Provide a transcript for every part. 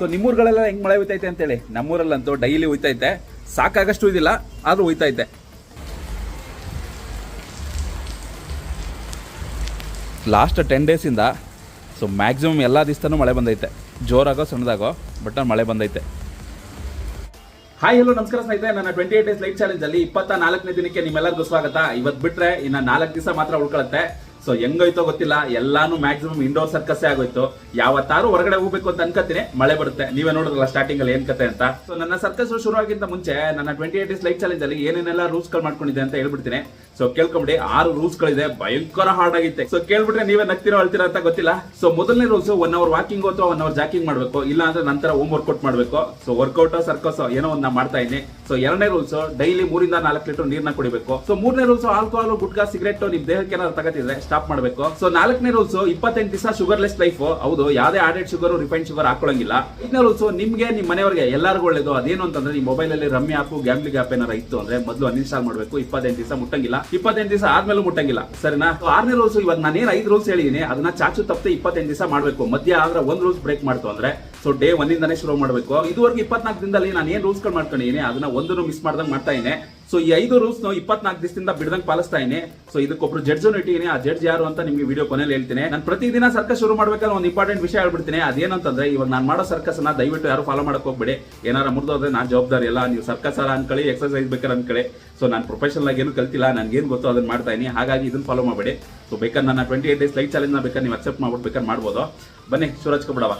So ನಿಮ್ಮೂರ್ಗಳೆಲ್ಲ ಹೆಂಗ್ ಮಳೆ ಹೋಯ್ತೈತೆ ಅಂತೇಳಿ? ನಮ್ಮೂರಲ್ಲಂತೂ ಡೈಲಿ ಹೋಯ್ತೈತೆ ಸಾಕಾಗಷ್ಟು ಇದಿಲ್ಲ ಆದ್ರೂ ಹೋಯ್ತೈತೆ ಲಾಸ್ಟ್ ಟೆನ್ ಡೇಸಿಂದ ಸೊ ಮ್ಯಾಕ್ಸಿಮಮ್ ಎಲ್ಲ ದಿವಸನೂ ಮಳೆ ಬಂದೈತೆ. ಜೋರಾಗೋ ಸಣ್ಣದಾಗೋ ಬಟ್ ಮಳೆ ಬಂದೈತೆ. ಹಾಯ್ ಹಲೋ ನಮಸ್ಕಾರ ಸ್ನೇಹಿತರೆ. ನನ್ನ twenty eight days life challenge ಅಲ್ಲಿ ಇಪ್ಪತ್ತ ನಾಲ್ಕನೇ ದಿನಕ್ಕೆ ನಿಮ್ಮೆಲ್ಲರಿಗೂ ಸ್ವಾಗತ. ಇವತ್ತು ಬಿಟ್ರೆ ಇನ್ನ ನಾಲ್ಕು ದಿವಸ ಮಾತ್ರ ಉಳ್ಕೊಳತ್ತೆ. ಸೊ ಹೆಂಗೋಯ್ತೋ ಗೊತ್ತಿಲ್ಲ, ಎಲ್ಲಾನು ಮ್ಯಾಕ್ಸಿಮಮ್ ಇಂಡೋರ್ ಸರ್ಕಸ್ ಆಗೋಯ್ತು. ಯಾವತ್ತಾರು ಹೊರಗಡೆ ಹೋಗ್ಬೇಕು ಅಂತ ಅನ್ಕೋತೀನಿ ಮಳೆ ಬರುತ್ತೆ. ನೀವೇ ನೋಡಿದ್ರಲ್ಲ ಸ್ಟಾರ್ಟಿಂಗ್ ಅಲ್ಲಿ ಏನ್ ಕತೆ ಅಂತ. ಸೊ ನನ್ನ ಸರ್ಕಸ್ ಶುರುವಾಗಿಂತ ಮುಂಚೆ, ನನ್ನ twenty eight days life challenge ಅಲ್ಲಿ ಏನೇನೆಲ್ಲ ರೂಲ್ಸ್ಗಳು ಮಾಡ್ಕೊಂಡಿದೆ ಅಂತ ಹೇಳ್ಬಿಡ್ತೀನಿ. ಸೊ ಕೇಳ್ಕೊಂಬಿಡಿ, ಆರು ರೂಲ್ಸ್ ಗಳಿದೆ, ಭಯಂಕರ ಹಾರ್ಡ್ ಆಗಿತ್ತೆ. ಸೊ ಕೇಳ್ಬಿಟ್ರೆ ನೀವೇ ನಗ್ತಿರೋ ಅಳ್ತಿರೋ ಅಂತ ಗೊತ್ತಿಲ್ಲ. ಸೊ ಮೊದಲನೇ ರೂಲ್ಸ್ ಒನ್ ಅವರ್ ವಾಕಿಂಗ್ ಅಥವಾ ಒನ್ ಅವರ್ ಜಾಕಿಂಗ್ ಮಾಡಬೇಕು. ಇಲ್ಲ ಅಂದ್ರೆ ನಂತರ ಹೋಮ್ ವರ್ಕೌಟ್ ಮಾಡಬೇಕು. ಸೊ ವರ್ಕೌಟ್ ಸರ್ಕಸ್ ಏನೋ ಒಂದ್ ಮಾಡ್ತಾ ಇದ್ದೀನಿ ಸೊ ಎರಡನೇ ರೂಲ್ಸ್ ಡೈಲಿ ಮೂರಿಂದ ನಾಲ್ಕು ಲೀಟರ್ ನೀರ್ನ ಕುಡಿಬೇಕು. ಸೊ ಮೂರನೇ ರೂಲ್ಸ್ ಆಲ್ಕೋಹಾಲ್ ಗುಟ್ಕಾ ಸಿಗರೇಟ್ ನಿಮ್ ದೇಹಕ್ಕೆ ಏನಾದ್ರು ತಗತಿದ್ರೆ ಸ್ಟಾಪ್ ಮಾಡಬೇಕು. ಸೊ ನಾಲ್ಕನೇ ರೂಲ್ಸ್ ಇಪ್ಪತ್ತೆಂಟು ದಿವಸ ಶುಗರ್ಲೆಸ್ ಲೈಫ್ ಹೌದು, ಯಾವುದೇ ಆಡೆಡ್ ಶುಗರ್ ರಿಫೈನ್ ಶುಗರ್ ಹಾಕೊಳ್ಳಂಗಿಲ್ಲ ಐದನೇ ರೂಲ್ಸ್ ನಿಮಗೆ ನಿಮ್ಮ ಮನೆಯವರಿಗೆ, ಎಲ್ಲರಿಗೂ ಒಳ್ಳೇದು. ಅದೇನು ಅಂತಂದ್ರೆ ನಿಮ್ಮ ಮೊಬೈಲ್ ಅಲ್ಲಿ ರಮ್ಮಿ ಆಪ್ ಗ್ಯಾಮ್ಲಿಂಗ್ ಆಪ್ ಏನಾರ ಇತ್ತು ಅಂದ್ರೆ ಮೊದಲು ಅನ್ಇನ್ಸ್ಟಾಲ್ ಮಾಡಬೇಕು. ಇಪ್ಪತ್ತೆಂಟು ದಿವಸ ಮುಟ್ಟಂಗಿಲ್ಲ. ಇಪ್ಪತ್ತೆಂಟು ದಿವಸ ಆದ್ಮೇಲೆ ಮುಟ್ಟಂಗಿಲ್ಲ. ಸರಿನಾ? ಆರನೇ ರೂಲ್ಸ್ ಇವಾಗ ನಾನೇನು ಐದು ರೂಲ್ಸ್ ಹೇಳಿದೀನಿ, ಅದನ್ನ ಚಾಚು ತಪ್ಪದೆ ಇಪ್ಪತ್ತೆಂಟು ದಿವಸ ಮಾಡಬೇಕು. ಮಧ್ಯ ಆದ್ರೆ ಒಂದ್ ರೂಲ್ಸ್ ಬ್ರೇಕ್ ಮಾಡ್ತು ಅಂದ್ರೆ ಸೊ ಡೇ ಒಂದಿಂದಾನೇ ಶುರು ಮಾಡಬೇಕು. ಇದುವರೆಗೆ ಇಪ್ಪತ್ನಾಲ್ಕು ದಿನದಲ್ಲಿ ನಾನು ಏನು ರೂಲ್ಸ್ಗಳು ಮಾಡ್ಕೊಂಡಿದ್ದೀನಿ, ಅದನ್ನ ಒಂದನ್ನು ಮಿಸ್ ಮಾಡ್ದಂಗೆ ಮಾಡ್ತಾ ಇದ್ದೀನಿ. ಸೊ ಈ ಐದು ರೂಲ್ಸ್ ಇಪ್ಪತ್ನಾಲ್ಕು ದಿವಸದಿಂದ ಬಿಡದಂಗೆ ಪಾಲಿಸ್ತಾ ಇದ್ದೀನಿ. ಸೊ ಇದಕ್ಕೊಬ್ರು ಜಡ್ಜ್ ಇಟ್ಟಿದ್ದೀನಿ. ಆ ಜಡ್ಜ್ ಯಾರು ಅಂತ ನಿಮಗೆ ವಿಡಿಯೋ ಕೊನೆಯಲ್ಲಿ ಹೇಳ್ತೀನಿ. ನಾನು ಪ್ರತಿದಿನ ಸರ್ಕಸ್ ಶುರು ಮಾಡ್ಬೇಕಾದ್ರೆ ಒಂದು ಇಂಪಾರ್ಟೆಂಟ್ ವಿಷಯ ಹೇಳ್ಬಿಡ್ತೀನಿ. ಅದೇನಂತಂದ್ರೆ, ಇವಾಗ ನಾನು ಮಾಡೋ ಸರ್ಕಸ್ ಅನ್ನ ದಯವಿಟ್ಟು ಯಾರು ಫಾಲೋ ಮಾಡಕ್ಕೆ ಹೋಗ್ಬೇಡಿ. ಏನಾರ ಮುರಿದೋದ್ರೆ ನಾನು ಜವಾಬ್ದಾರಿ ಎಲ್ಲ ನೀವು ಸರ್ಕಸ್ ಅಲ್ಲ ಅನ್ಕೊಳ್ಳಿ ಎಕ್ಸರ್ಸೈಸ್ ಬೇಕಾದ್ರೆ ಅನ್ಕೊಳ್ಳಿ. ಸೊ ನಾನು ಪ್ರೊಫೆಷನಲ್ ಆಗಿ ಏನು ಕಲ್ತಿಲ್ಲ, ನನ್ಗೆ ಏನು ಗೊತ್ತೋ ಅದನ್ನ ಮಾಡ್ತಾ ಇದ್ದೀನಿ. ಹಾಗಾಗಿ ಇದನ್ನ ಫಾಲೋ ಮಾಡಬೇಡಿ. ಸೊ ಬೇಕಾದ್ರೆ ನನ್ನ twenty eight days light challenge ಬೇಕಾದ್ರೆ ನೀವು ಅಕ್ಸೆಪ್ಟ್ ಮಾಡ್ಬಿಟ್ಟು ಬೇಕಾದ್ರೆ ಮಾಡ್ಬೋದು. ಬನ್ನಿ, ಸೂರಜ್ ಹಚ್ಕೊಬಿಡವ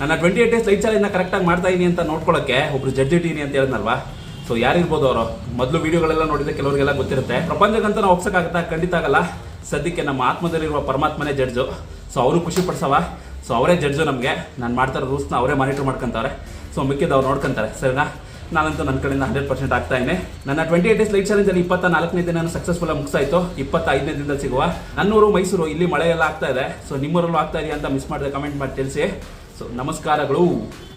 ನನ್ನ twenty eight days life challenge ಕರೆಕ್ಟಾಗಿ ಮಾಡ್ತಾ ಇದೀನಿ ಅಂತ ನೋಡ್ಕೊಳ್ಳೋಕೆ ಒಬ್ರು ಜಡ್ಜ್ ಇಟ್ಟೀನಿ ಅಂತ ಹೇಳಿದ್ನಲ್ವಾ? ಸೊ ಯಾರಿರ್ಬೋದು ಅವರು? ಮೊದಲು ವಿಡಿಯೋಗಳೆಲ್ಲ ನೋಡಿದ್ರೆ ಕೆಲವರಿಗೆಲ್ಲ ಗೊತ್ತಿರುತ್ತೆ. ಪ್ರಪಂಚಕ್ಕಂತ ನಾವು ಹೋಗ್ಸೋಕ್ಕಾಗತ್ತಾ ಖಂಡಿತ ಆಗಲ್ಲ. ಸದ್ಯಕ್ಕೆ ನಮ್ಮ ಆತ್ಮದಲ್ಲಿರುವ ಪರಮಾತ್ಮನೇ ಜಡ್ಜು ಸೊ ಅವರು ಖುಷಿ ಪಡಿಸವ. ಸೊ ಅವರೇ ಜಡ್ಜು ನಮಗೆ. ನಾನು ಮಾಡ್ತಾ ಇರೋ ರೂಲ್ಸ್ನ ಅವರೇ ಮಾನಿಟರ್ ಮಾಡ್ಕೊತಾರೆ ಸೊ ಮಿಕ್ಕಿದ್ದು ಅವ್ರು ನೋಡ್ಕೊತಾರೆ. ಸರಿನಾ? ನಾನಂತೂ ನನ್ನ ಕಡೆಯಿಂದ ಹಂಡ್ರೆಡ್ ಪರ್ಸೆಂಟ್ ಆಗ್ತಾ ನನ್ನ twenty eight days life challenge ಅಲ್ಲಿ ಇಪ್ಪತ್ತ ನಾಲ್ಕನೇ ದಿನ ಸಕ್ಸಸ್ಫುಲ್ ಮುಗಿಸಾಯಿತು. ಇಪ್ಪತ್ತೈದನೇ ದಿನದಲ್ಲಿ ಸಿಗುವ. ನನ್ನೂರು, ಮೈಸೂರು, ಇಲ್ಲಿ ಮಳೆ ಎಲ್ಲ ಆಗ್ತಾ ಇದೆ. ಸೊ ನಿಮ್ಮೂರಲ್ಲೂ ಆಗ್ತಾ ಇದೆಯಾ ಅಂತ ಮಿಸ್ ಮಾಡಿದೆ ಕಮೆಂಟ್ ಮಾಡಿ ತಿಳಿಸಿ. ಸೊ ನಮಸ್ಕಾರಗಳು.